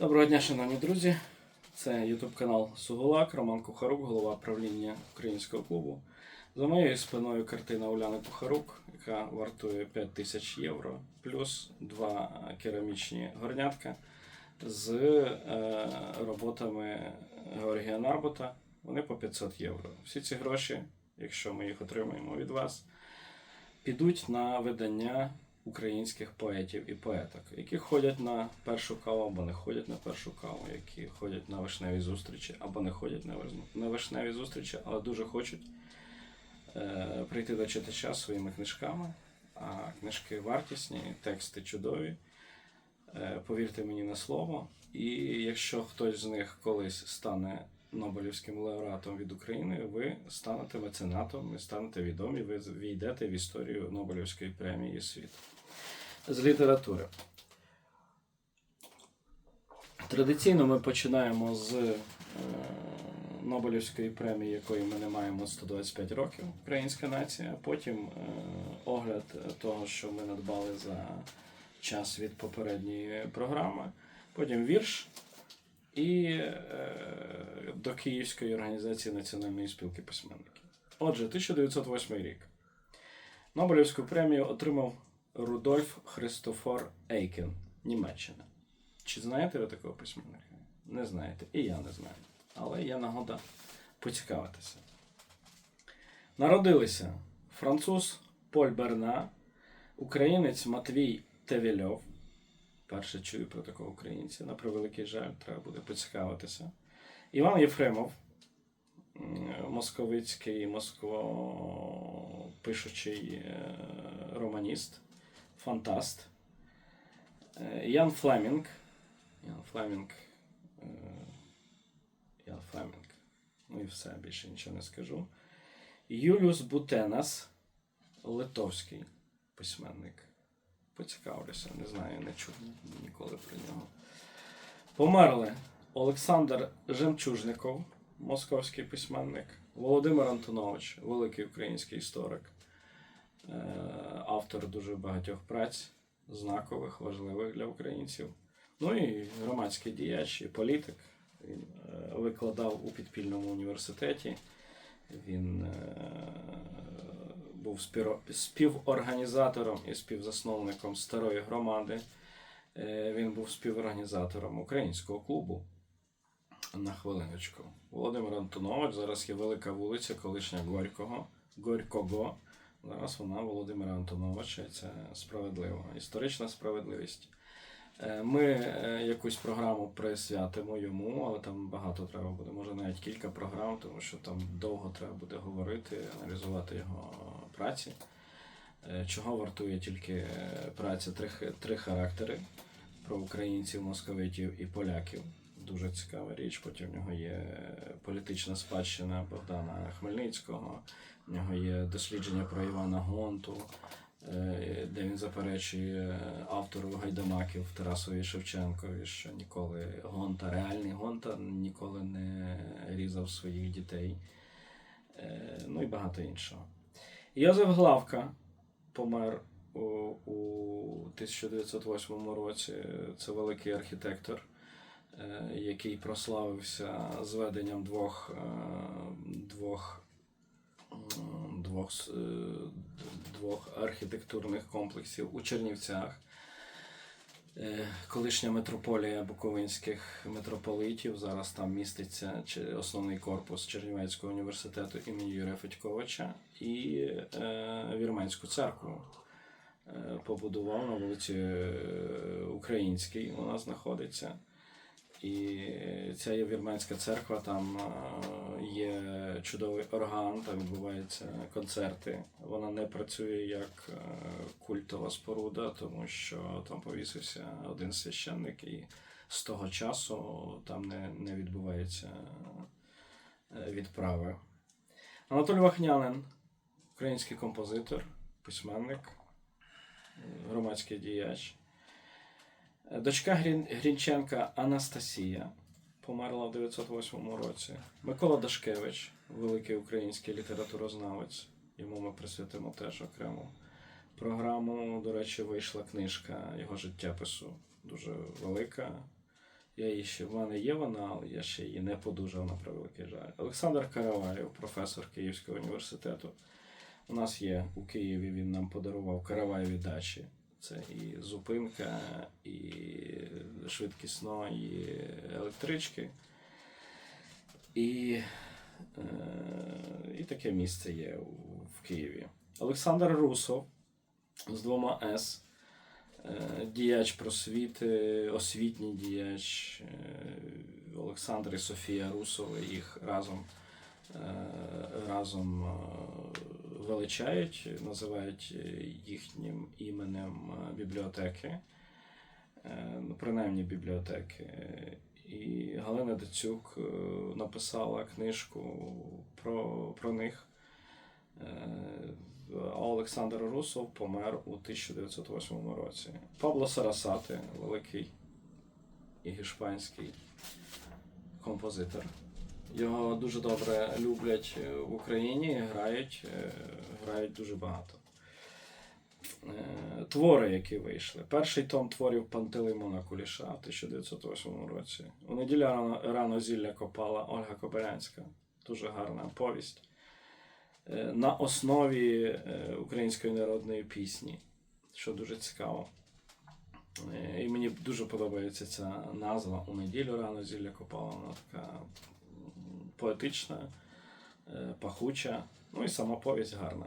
Доброго дня, шановні друзі. Це YouTube канал Сугулак, Роман Кухарук, голова правління українського клубу. За моєю спиною картина Уляни Кухарук, яка вартує 5 тисяч євро, плюс два керамічні горнятка з е, роботами Георгія Нарбота. Вони по 500 євро. Всі ці гроші, якщо ми їх отримаємо від вас, підуть на видання українських поетів і поеток, які ходять на першу каву або не ходять на першу каву, які ходять на вишневі зустрічі або не ходять на вишневі зустрічі, але дуже хочуть е, прийти до читача своїми книжками. А книжки вартісні, тексти чудові. Е, повірте мені на слово. І якщо хтось з них колись стане Нобелівським лауреатом від України, ви станете меценатом, ви станете відомі, ви війдете в історію Нобелівської премії світу. З літератури. Традиційно ми починаємо з е, Нобелівської премії, якої ми не маємо 125 років, Українська нація. Потім е, огляд того, що ми надбали за час від попередньої програми. Потім вірш і е, до Київської організації Національної спілки письменників. Отже, 1908 рік. Нобелівську премію отримав Рудольф Христофор Ейкен, Німеччина. Чи знаєте ви такого письменника? Не знаєте. І я не знаю. Але є нагода поцікавитися. Народилися француз Поль Берна, українець Матвій Тевельов. Перше чую про такого українця. На превеликий жаль, треба буде поцікавитися. Іван Єфремов, московицький, москвопишучий е, романіст, фантаст. Е, Ян Флемінг. Ян Флемінг. е, Ян Флемінг. Ну і все, більше нічого не скажу. Юліус Бутенас, литовський письменник. Поцікавлюся, не знаю, не чув ніколи про нього. Померли Олександр Жемчужников, московський письменник, Володимир Антонович, великий український історик, е, автор дуже багатьох праць, знакових, важливих для українців. Ну і громадський діяч, і політик. Він е, викладав у підпільному університеті. Він е, був співорганізатором і співзасновником старої громади. Е, Він був співорганізатором українського клубу. На хвилиночку. Володимир Антонович. Зараз є велика вулиця, колишня Горького. Горького. Зараз вона Володимира Антоновича. і Це справедливо. Історична справедливість. Е, Ми е, якусь програму присвятимо йому, але там багато треба буде, може навіть кілька програм, тому що там довго треба буде говорити, аналізувати його праці. Е, Чого вартує тільки е, праця три, три характери про українців, московитів і поляків. Дуже цікава річ. Потім в нього є політична спадщина Богдана Хмельницького, в нього є дослідження про Івана Гонту, е, де він заперечує автору гайдамаків Тарасові Шевченкові, що ніколи Гонта, реальний Гонта ніколи не різав своїх дітей. Е, Ну і багато іншого. Йозеф Главка помер у, у 1908 році. Це великий архітектор, е, який прославився зведенням двох, е, двох, двох, е, двох архітектурних комплексів у Чернівцях. Е, Колишня митрополія буковинських митрополитів. Зараз там міститься основний корпус Чернівецького університету імені Юрія Федьковича і е, Вірменську церкву е, побудував на вулиці Українській. Вона знаходиться. І ця є вірменська церква, там е, є чудовий орган, там відбуваються концерти. Вона не працює як е, культова споруда, тому що там повісився один священник, і з того часу там не, не відбуваються е, відправи. Анатолій Вахнянин, український композитор, письменник, громадський діяч. Дочка Грін... Грінченка Анастасія померла в 908 році. Микола Дашкевич, великий український літературознавець. Йому ми присвятимо теж окрему програму. До речі, вийшла книжка його життєпису, дуже велика. Я її ще в мене є вона, але я ще її не подужав на превеликий жаль. Олександр Караваєв, професор Київського університету. У нас є у Києві, він нам подарував Караваєві дачі. Це і зупинка, і швидкісно, і електрички. І, е, і таке місце є в Києві. Олександр Русов з двома С. Е, Діяч просвіти, освітній діяч е, Олександр і Софія Русови їх разом, разом величають, називають їхнім іменем е, бібліотеки, Е, ну, принаймні бібліотеки. І Галина Дацюк е, написала книжку про, про них. Е, А Олександр Русов помер у 1908 році. Пабло Сарасати, великий і гішпанський композитор. Його дуже добре люблять е, в Україні, грають, е, грають дуже багато. Е, Твори, які вийшли. Перший том творів Пантелеймона Куліша в 1908 році. У неділю рано, рано зілля копала Ольга Кобилянська. Дуже гарна повість. На основі української народної пісні, що дуже цікаво. І мені дуже подобається ця назва У неділю рано зілля копала. Вона така поетична, е, пахуча, ну і сама повість гарна.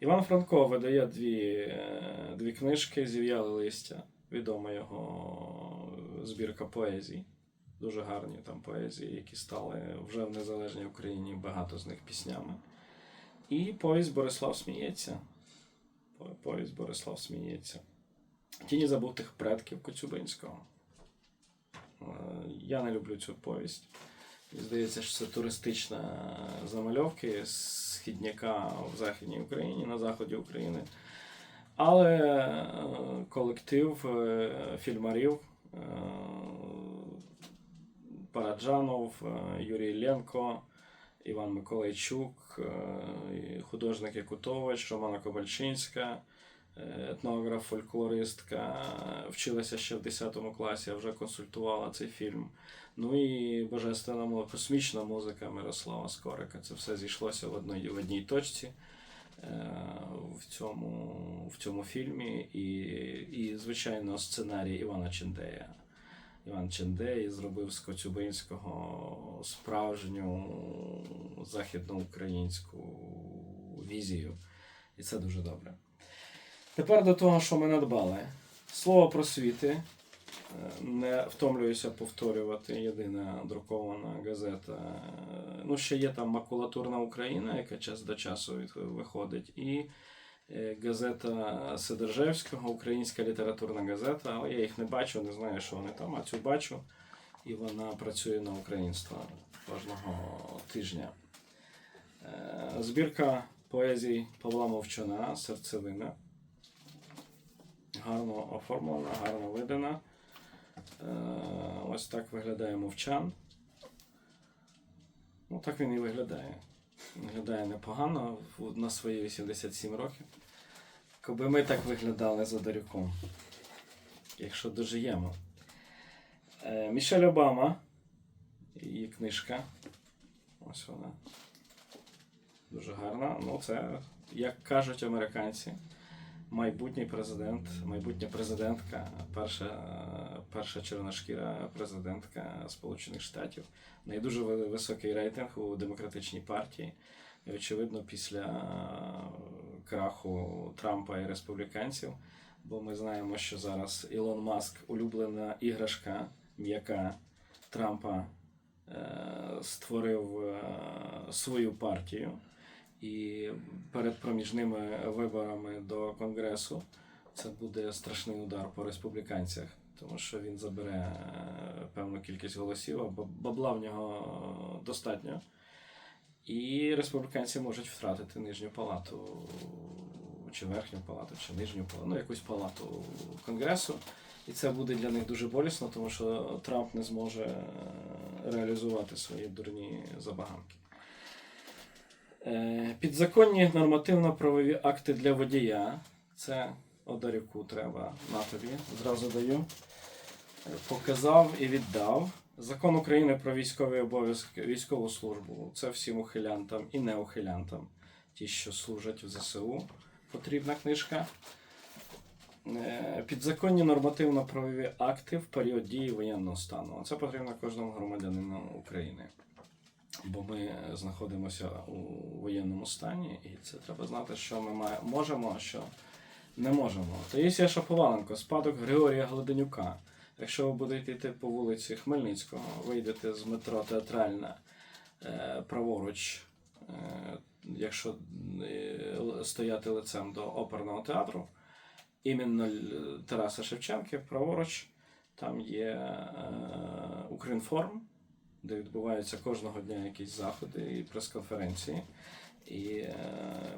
Іван Франко видає дві, е, дві книжки Зів'яли листя. Відома його збірка поезій. Дуже гарні там поезії, які стали вже в незалежній Україні, багато з них піснями. І повість Борислав сміється. По- Повість Борислав сміється. Тіні забутих предків Коцюбинського. Е, Я не люблю цю повість. Здається, що це туристична замальовки з східняка в Західній Україні, на заході України. Але е, колектив е, фільмарів е, Параджанов, Юрій Ленко, Іван Миколайчук, е, і художник Якутович, Романа Ковальчинська, етнограф, фольклористка, вчилася ще в 10 класі, а вже консультувала цей фільм. Ну і божественна космічна музика Мирослава Скорика. Це все зійшлося в одній, в одній точці е, в цьому, в цьому фільмі. І, і, звичайно, сценарій Івана Чендея. Іван Чендей зробив з Коцюбинського справжню західноукраїнську візію. І це дуже добре. Тепер до того, що ми надбали. Слово просвіти. Е, Не втомлююся повторювати. Єдина друкована газета. Е, Ну, ще є там макулатурна Україна, яка час до часу виходить. І е, газета Сидержевського, Українська літературна газета, але я їх не бачу, не знаю, що вони там, а цю бачу. І вона працює на українство кожного тижня. Збірка поезій Павла Мовчана, серцевина. Гарно оформлена, гарно видана. Е, Ось так виглядає мовчан. Ну, так він і виглядає. Виглядає непогано на свої 87 років. Коби ми так виглядали за Дарюком, якщо дожиємо. Е, Мішель Обама, її книжка. Ось вона. Дуже гарна. Ну, це, як кажуть американці, майбутній президент, майбутня президентка, перша, перша чорношкіра президентка Сполучених Штатів. В неї дуже високий рейтинг у демократичній партії. І, очевидно, після краху Трампа і республіканців, бо ми знаємо, що зараз Ілон Маск улюблена іграшка м'яка Трампа е, створив е, свою партію. І перед проміжними виборами до Конгресу це буде страшний удар по республіканцях, тому що він забере е, певну кількість голосів, а бабла в нього достатньо. І республіканці можуть втратити нижню палату, чи верхню палату, чи нижню палату, ну якусь палату Конгресу. І це буде для них дуже болісно, тому що Трамп не зможе е, реалізувати свої дурні забаганки. Е, Підзаконні нормативно-правові акти для водія. Це Одарюку треба на тобі. Зразу даю. показав і віддав. Закон України про військовий обов'язок, військову службу. Це всім ухилянтам і неухилянтам, ті, що служать в ЗСУ. Потрібна книжка. Е, Підзаконні нормативно-правові акти в період дії воєнного стану. Це потрібно кожному громадянину України. Бо ми знаходимося у воєнному стані, і це треба знати, що ми можемо, а що не можемо. Таїсія Шаповаленко, спадок Григорія Гладенюка. Якщо ви будете йти по вулиці Хмельницького, вийдете з метро Театральна е, праворуч, е, якщо е, стояти лицем до оперного театру, іменно Тараса Шевченки, праворуч, там є е, Укрінформ, де відбуваються кожного дня якісь заходи і прес-конференції. І е,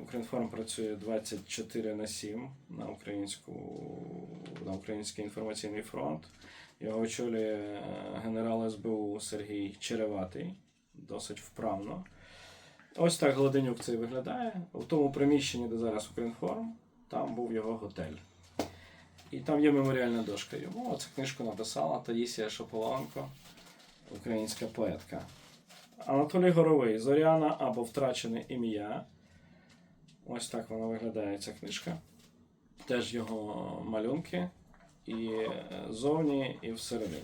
Укрінформ працює 24 на 7 на, українську, на Український інформаційний фронт. Його очолює е, генерал СБУ Сергій Череватий, досить вправно. Ось так Гладенюк це і виглядає. У тому приміщенні, де зараз Укрінформ, там був його готель. І там є меморіальна дошка йому. Оцю книжку написала Таїсія Шаповаленко, українська поетка. Анатолій Горовий Зоряна або Втрачене ім'я. Ось так вона виглядає ця книжка. Теж його малюнки. І е, зовні, і всередині.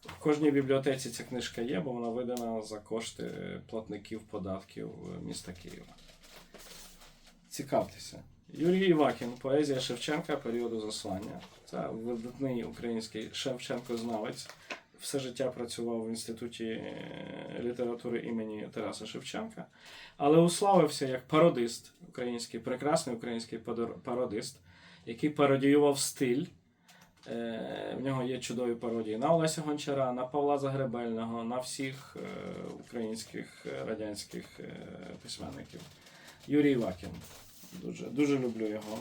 В кожній бібліотеці ця книжка є, бо вона видана за кошти платників податків міста Києва. Цікавтеся. Юрій Івакін, поезія Шевченка періоду заслання. Це видатний український Шевченко-знавець. Все життя працював в інституті е, літератури імені Тараса Шевченка, але уславився як пародист, український, прекрасний український пародист, який пародіював стиль. Е, В нього є чудові пародії на Олеся Гончара, на Павла Загребельного, на всіх е, українських радянських письменників. Юрій Івакін. Дуже, дуже люблю його.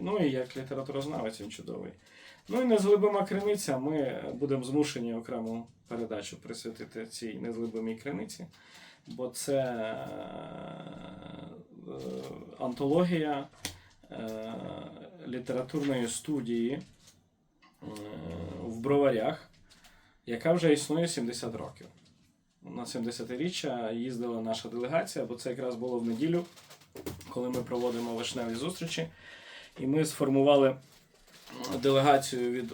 Ну і як літературознавець він чудовий. Ну і незглибима криниця. Ми будемо змушені окрему передачу присвятити цій незглибимій криниці, бо це е, антологія е, літературної студії е, в броварях, яка вже існує 70 років. На 70-річчя їздила наша делегація, бо це якраз було в неділю, коли ми проводимо вишневі зустрічі. І ми сформували делегацію від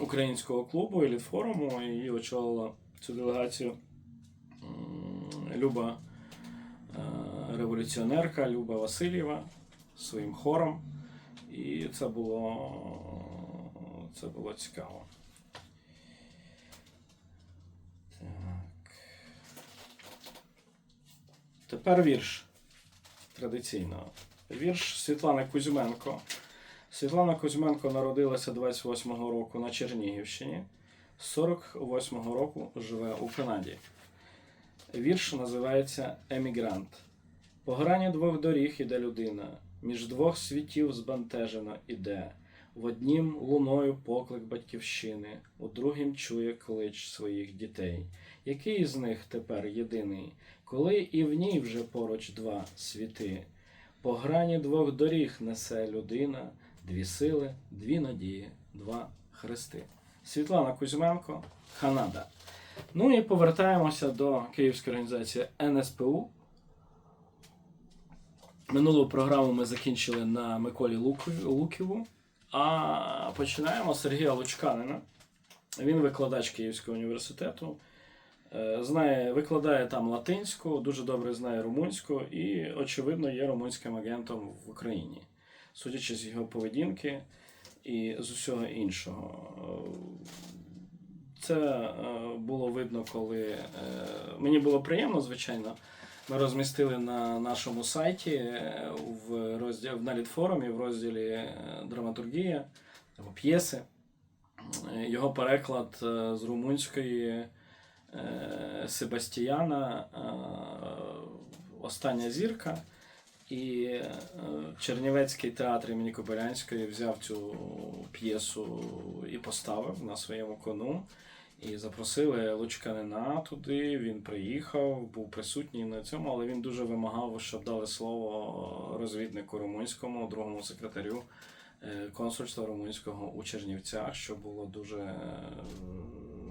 українського клубу елітфоруму. і очолила цю делегацію Люба е, революціонерка Люба Васильєва своїм хором. І це було, це було цікаво. Так. Тепер вірш традиційно. Вірш Світлани Кузьменко. Світлана Кузьменко народилася 28-го року на Чернігівщині. З 48-го року живе у Канаді. Вірш називається Емігрант. По грані двох доріг іде людина, між двох світів збентежено іде. В однім луною поклик батьківщини, у другім чує клич своїх дітей. Який із них тепер єдиний, коли і в ній вже поруч два світи? По грані двох доріг несе людина, дві сили, дві надії, два хрести. Світлана Кузьменко, Канада. Ну і повертаємося до Київської організації НСПУ. Минулу програму ми закінчили на Миколі Луківу, а починаємо з Сергія Лучканина. Він викладач Київського університету. Е, Знає, викладає там латинську, дуже добре знає румунську і, очевидно, є румунським агентом в Україні, судячи з його поведінки і з усього іншого. Це е, було видно, коли е, мені було приємно, звичайно. Ми розмістили на нашому сайті е, в розділі в налітфорумі в розділі драматургія або п'єси. Його переклад з румунської Себастіяна Остання зірка. І е, Чернівецький театр імені Кобилянської взяв цю п'єсу і поставив на своєму кону. І запросили Лучканина туди. Він приїхав, був присутній на цьому, але він дуже вимагав, щоб дали слово розвіднику румунському, другому секретарю е, консульства румунського у Чернівцях, що було дуже е,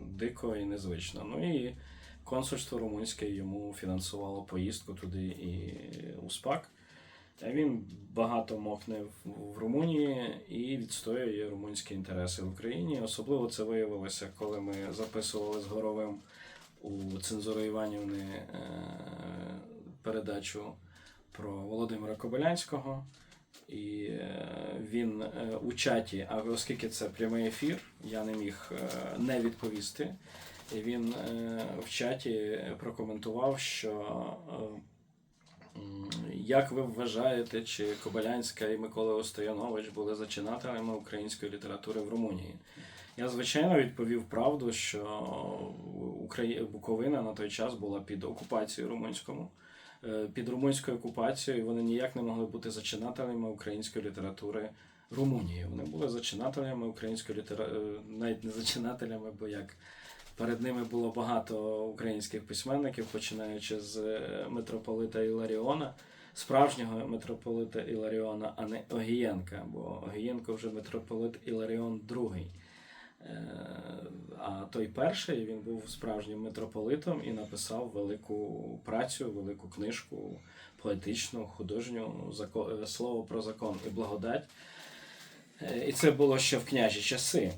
дико і незвично. Ну і консульство румунське йому фінансувало поїздку туди і у СПАК. А Він багато мокне в- Румунії і відстоює румунські інтереси в Україні. Особливо це виявилося, коли ми записували з Горовим у цензури Іванівни е, передачу про Володимира Кобилянського. І е, він е, у чаті, а оскільки це прямий ефір, я не міг е, не відповісти. Він е, в чаті прокоментував, що е, як ви вважаєте, чи Кобилянська і Микола Остоянович були зачинателями української літератури в Румунії? Я звичайно відповів правду, що. Буковина на той час була під окупацією румунському. Е, Під румунською окупацією і вони ніяк не могли бути зачинателями української літератури Румунії. Вони були зачинателями української літератури, навіть не зачинателями, бо як перед ними було багато українських письменників, починаючи з е, митрополита Іларіона, справжнього митрополита Іларіона, а не Огієнка, бо Огієнко вже митрополит Іларіон II. Е, А той перший він був справжнім митрополитом і написав велику працю, велику книжку, поетичну, художню е, слово про закон і благодать. І це було ще в княжі часи.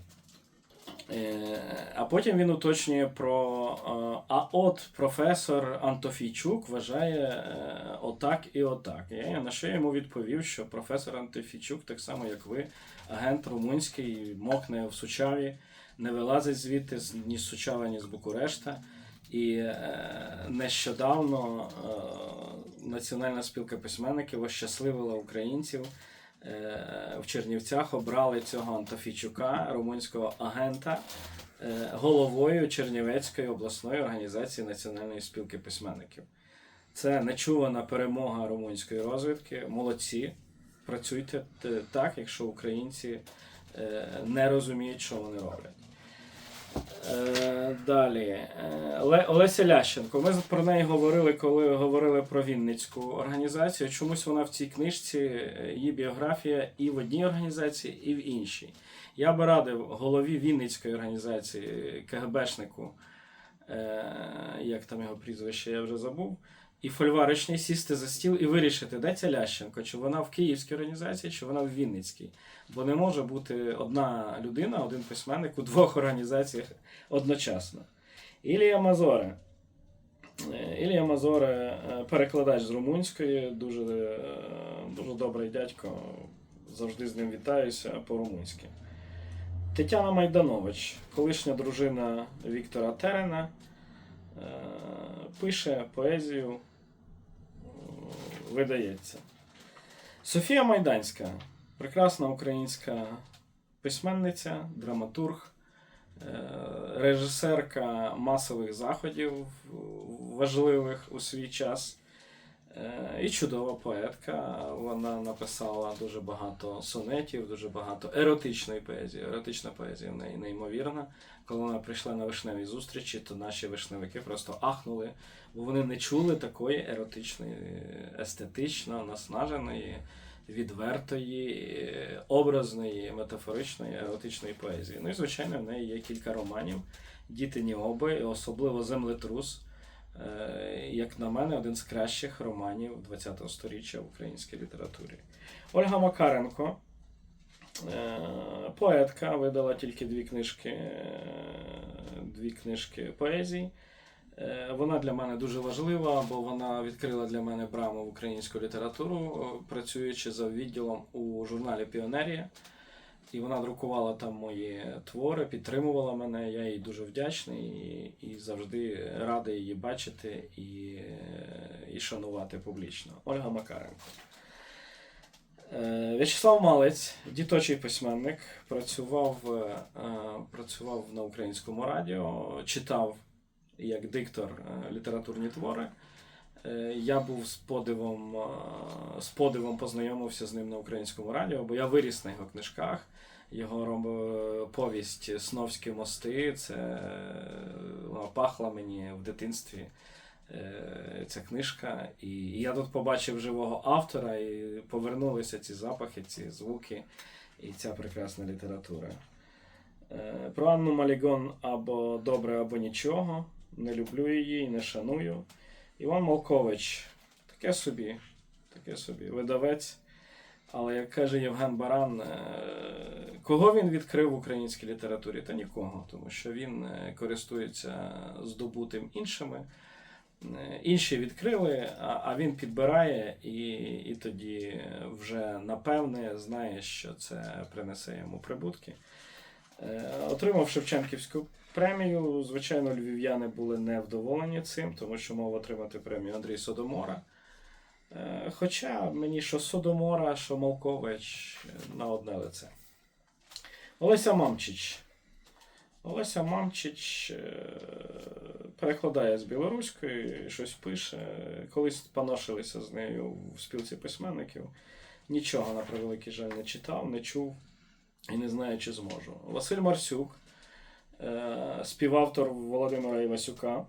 Е, А потім він уточнює про. е, А от професор Антофійчук вважає е, отак і отак. Я на що йому відповів, що професор Антофійчук, так само як ви, агент румунський, мокне в Сучаві, не вилазить звідти ні з Сучава, ні з Букурешта. І нещодавно Національна спілка письменників ощасливила українців в Чернівцях обрали цього Антофійчука, румунського агента, е, головою Чернівецької обласної організації Національної спілки письменників. Це нечувана перемога румунської розвідки. Молодці. Працюйте так, якщо українці е, не розуміють, що вони роблять. Е, Далі. Е, Олеся Лященко. Ми про неї говорили, коли говорили про Вінницьку організацію. Чомусь вона в цій книжці, е, її біографія і в одній організації, і в іншій. Я би радив голові Вінницької організації, КГБшнику, е, як там його прізвище, я вже забув. І фольваричній сісти за стіл і вирішити, де ця Лященко, чи вона в Київській організації, чи вона в Вінницькій. Бо не може бути одна людина, один письменник у двох організаціях одночасно. Ілія Мазоре. Е, Ілія Мазоре, е, перекладач з румунської, дуже, е, дуже добрий дядько. Завжди з ним вітаюся по-румунськи. Тетяна Майданович, колишня дружина Віктора Терена, пише поезію, видається. Софія Майданська, прекрасна українська письменниця, драматург, е, режисерка масових заходів важливих у свій час. Е, І чудова поетка. Вона написала дуже багато сонетів, дуже багато еротичної поезії. Еротична поезія в неї неймовірна. Коли вона прийшла на вишневі зустрічі, то наші вишневики просто ахнули, бо вони не чули такої еротичної, естетично наснаженої, відвертої, образної, метафоричної, еротичної поезії. Ну і звичайно, в неї є кілька романів. Діти Ніоби, особливо землетрус. Е, Як на мене, один з кращих романів ХХ століття в українській літературі. Ольга Макаренко, е, поетка, видала тільки дві книжки, е, дві книжки поезій. Е, Вона для мене дуже важлива, бо вона відкрила для мене браму в українську літературу, працюючи за відділом у журналі Піонерія. І вона друкувала там мої твори, підтримувала мене. Я їй дуже вдячний і, і завжди радий її бачити і, і шанувати публічно. Ольга Макаренко. Е, В'ячеслав Малець, діточий письменник, працював, е, працював на українському радіо, читав як диктор е, літературні твори. Я був з подивом, з подивом познайомився з ним на українському радіо, бо я виріс на його книжках. Його ром- повість Сновські мости. Це е, вона пахла мені в дитинстві. е, Ця книжка. І я тут побачив живого автора, і повернулися ці запахи, ці звуки. і ця прекрасна література. Е, Про Анну Малігон або добре, або нічого. Не люблю її не шаную. Іван Малкович, таке собі, таке собі, видавець. Але як каже Євген Баран, е, кого він відкрив в українській літературі? Та нікого, тому що він е, користується здобутим іншими. Е, Інші відкрили, а він підбирає і, і тоді вже напевне знає, що це принесе йому прибутки. Отримав Шевченківську премію. Звичайно, львів'яни були невдоволені цим, тому що мав отримати премію Андрій Содомора. Е, Хоча мені що Содомора, що Малкович е, на одне лице. Олеся Мамчич. Олеся Мамчич е, перекладає з білоруської, щось пише. Колись поношилися з нею в спілці письменників. Нічого, на превеликий жаль, не читав, не чув і не знаю, чи зможу. Василь Марсюк, співавтор Володимира Івасюка.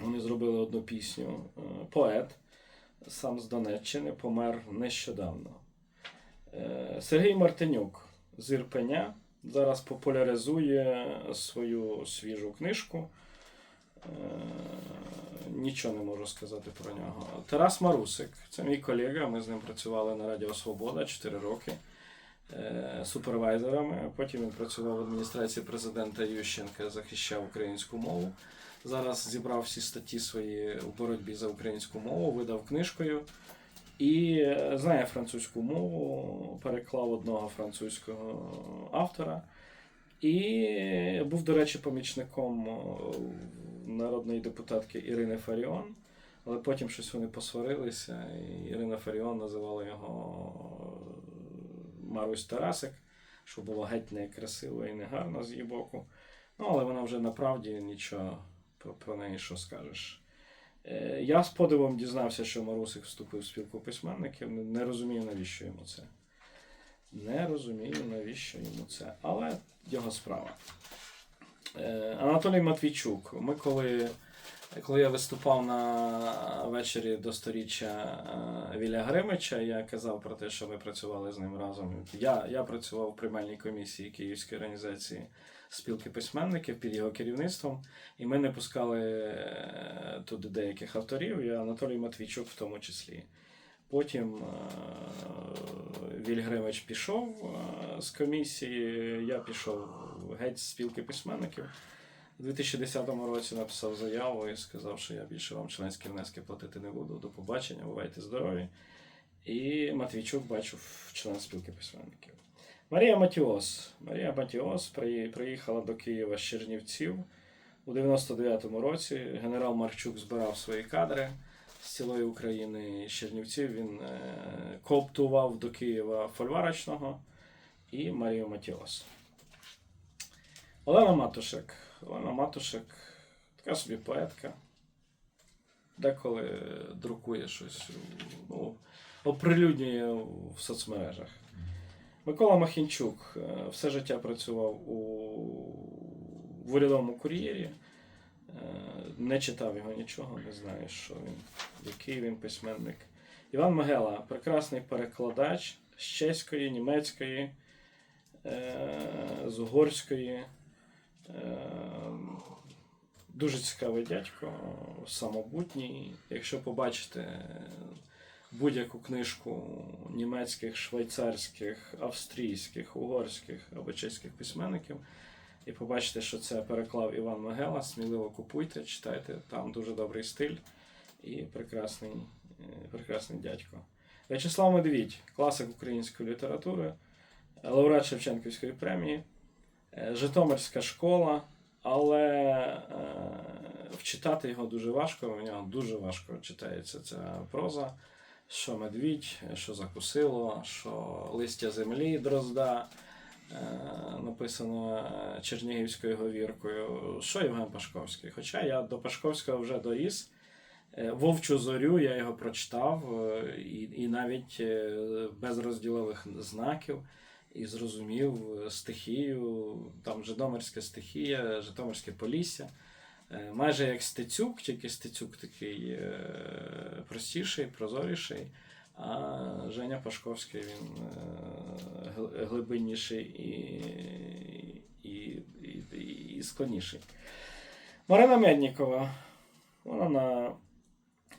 Вони зробили одну пісню. Поет, сам з Донеччини, помер нещодавно. Е, Сергій Мартинюк з Ірпеня зараз популяризує свою свіжу книжку. Е, Нічого не можу сказати про нього. Тарас Марусик, це мій колега. Ми з ним працювали на Радіо Свобода 4 роки е, супервайзерами. Потім він працював в адміністрації президента Ющенка, захищав українську мову. Зараз зібрав всі статті свої у боротьбі за українську мову, видав книжкою і е, знає французьку мову, переклав одного французького автора. І був, до речі, помічником народної депутатки Ірини Фаріон. Але потім щось вони посварилися, і Ірина Фаріон називала його Марусь Тарасик, що було геть некрасиво і негарно з її боку. Ну, але вона вже направді нічого про, про неї що скажеш. Е, Я з подивом дізнався, що Марусик вступив в спілку письменників. Не- розумію, навіщо йому це. Не розумію, навіщо йому це. Але його справа. Е, Анатолій Матвійчук. Ми коли, коли я виступав на вечорі до сторіччя е, Віля Гримича, я казав про те, що ми працювали з ним разом. Я, я працював в приймальній комісії Київської організації спілки письменників під його керівництвом, і ми не пускали е, туди деяких авторів, і Анатолій Матвійчук в тому числі. Потім е, Віль Гримич пішов е, з комісії, я пішов геть з спілки письменників. У 2010 році написав заяву і сказав, що я більше вам членські внески платити не буду. До побачення, бувайте здорові. І Матвійчук бачив член спілки письменників. Марія Матіос. Марія Матіос приїхала до Києва з Чернівців у 99-му році. Генерал Марчук збирав свої кадри з цілої України з Чернівців. Він е, кооптував до Києва фольварочного і Марію Матіос. Олена Матушек. Олена Матушек така собі поетка. Деколи друкує щось, ну, оприлюднює в соцмережах. Микола Махінчук е, все життя працював у в урядовому кур'єрі. Е, Не читав його нічого, не знаю, що він, який він письменник. Іван Могила прекрасний перекладач з чеської, німецької, е, з угорської. Дуже цікавий дядько, самобутній. Якщо побачите будь-яку книжку німецьких, швейцарських, австрійських, угорських або чеських письменників, і побачите, що це переклав Іван Могила, сміливо купуйте, читайте, там дуже добрий стиль і прекрасний, е, прекрасний дядько. В'ячеслав Медвідь, класик української літератури, лауреат Шевченківської премії, е, Житомирська школа, але е, вчитати його дуже важко, в нього дуже важко читається ця проза. Що медвідь, що закусило, що листя землі дрозда, е, написано е, Чернігівською говіркою, що Євген Пашковський. Хоча я до Пашковського вже доріс. Е, Вовчу зорю я його прочитав і, і навіть без розділових знаків і зрозумів стихію, там Житомирська стихія, Житомирське Полісся. Е, Майже як Стецюк, тільки Стецюк такий е, простіший, прозоріший. А Женя Пашковський він е, глибинніший і, і, і, і складніший. Марина Меднікова. Вона на,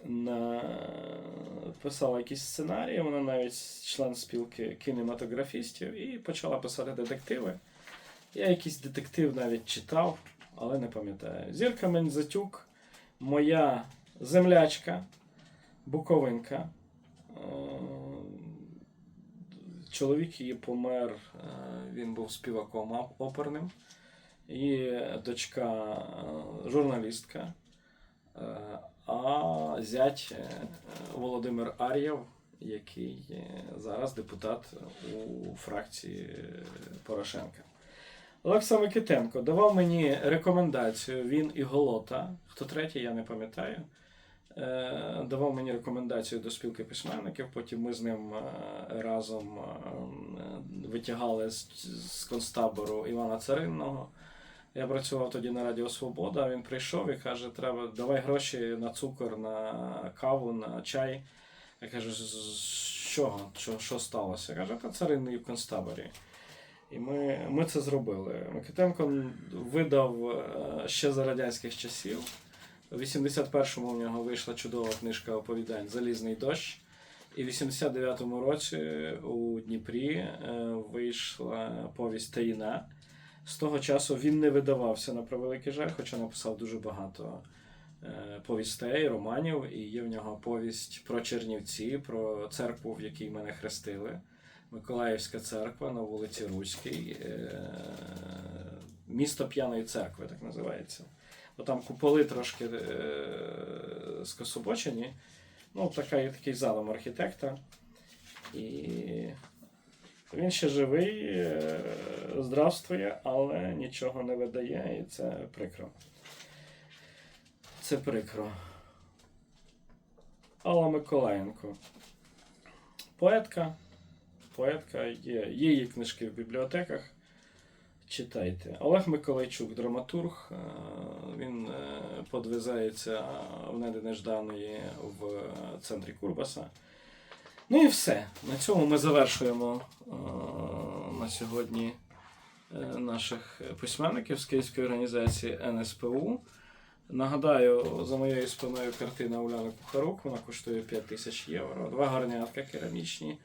на, писала якісь сценарії, вона навіть член спілки кінематографістів і почала писати детективи. Я якийсь детектив навіть читав, але не пам'ятаю. Зірка Мензатюк, моя землячка, Буковинка. Е, Чоловік її помер, е, він був співаком оперним. І дочка е, журналістка. А зять Володимир Ар'єв, який зараз депутат у фракції Порошенка. Олекса Микитенко давав мені рекомендацію, він і Голота, хто третій, я не пам'ятаю. Е, Давав мені рекомендацію до спілки письменників. Потім ми з ним е, разом е, витягали з, концтабору Івана Царинного. Я працював тоді на Радіо Свобода. Він прийшов і каже: треба давай гроші на цукор, на каву, на чай. Я кажу, з чого? Що, що сталося? Каже, та царинний в концтаборі. І ми, ми це зробили. Микитенко видав е, ще за радянських часів. У 81-му в нього вийшла чудова книжка оповідань Залізний дощ. І в 89-му році у Дніпрі е, вийшла повість Таїна. З того часу він не видавався на превеликий жаль, хоча написав дуже багато е, повістей, романів, і є в нього повість про Чернівці, про церкву, в якій мене хрестили. Миколаївська церква на вулиці Руській, е, місто п'яної церкви, так називається. Бо там куполи трошки е, скособочені. Ну, така, такий задум архітектора. І він ще живий, е, здравствує, але нічого не видає, і це прикро. Це прикро. Алла Миколаєнко. Поетка. Поетка є, є її книжки в бібліотеках. Читайте. Олег Миколайчук, драматург. е, Він е, подвизається в Нежданої в центрі Курбаса. Ну і все. На цьому ми завершуємо е, на сьогодні е, наших письменників з Київської організації НСПУ. Нагадаю, за моєю спиною картина Уляни Кухарук, вона коштує 5 тисяч євро. Два гарнятка керамічні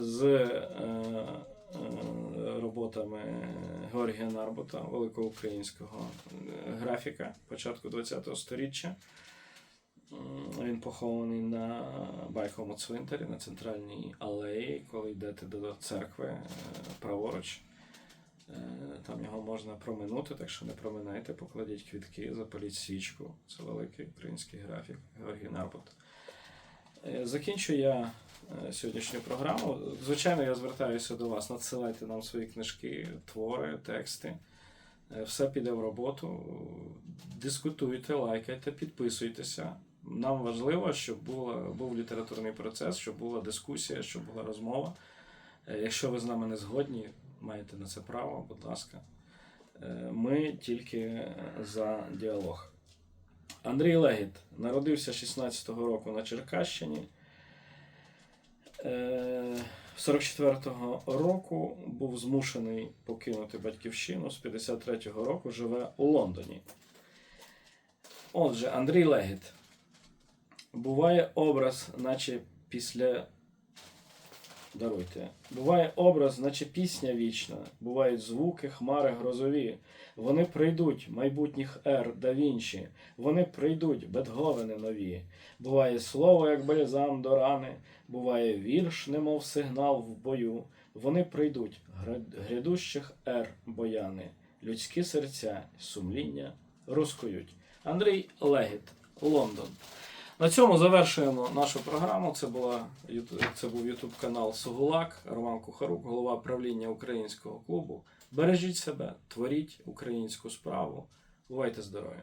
з е, е, роботами Георгія Нарбота, великого українського е, графіка початку ХХ століття. Він похований на Байковому цвинтарі на центральній алеї, коли йдете до церкви праворуч. Там його можна проминути, так що не проминайте, покладіть квітки, запаліть свічку. Це великий український графік Георгій Нарбут. Закінчу я сьогоднішню програму. Звичайно, я звертаюся до вас. Надсилайте нам свої книжки, твори, тексти. Е, Все піде в роботу. Дискутуйте, лайкайте, підписуйтеся. Нам важливо, щоб була, був літературний процес, щоб була дискусія, щоб була розмова. Е, Якщо ви з нами не згодні, маєте на це право, будь ласка. Е, Ми тільки за діалог. Андрій Легіт народився 16-го року на Черкащині. Е, 44-го року був змушений покинути батьківщину. З 53-го року живе у Лондоні. Отже, Андрій Легіт. Буває образ, наче після. Даруйте. Буває образ, наче пісня вічна, бувають звуки, хмари грозові. Вони прийдуть майбутніх ер да Вінчі, вони прийдуть Бетговени нові. Буває слово, як бальзам до рани, буває вірш, немов сигнал в бою. Вони прийдуть грядущих ер бояни, людські серця, сумління розкують. Андрій Легіт, Лондон. На цьому завершуємо нашу програму. Це, була, це був Ютуб канал Сугулак, Роман Кухарук, голова правління українського клубу. Бережіть себе, творіть українську справу. Бувайте здорові!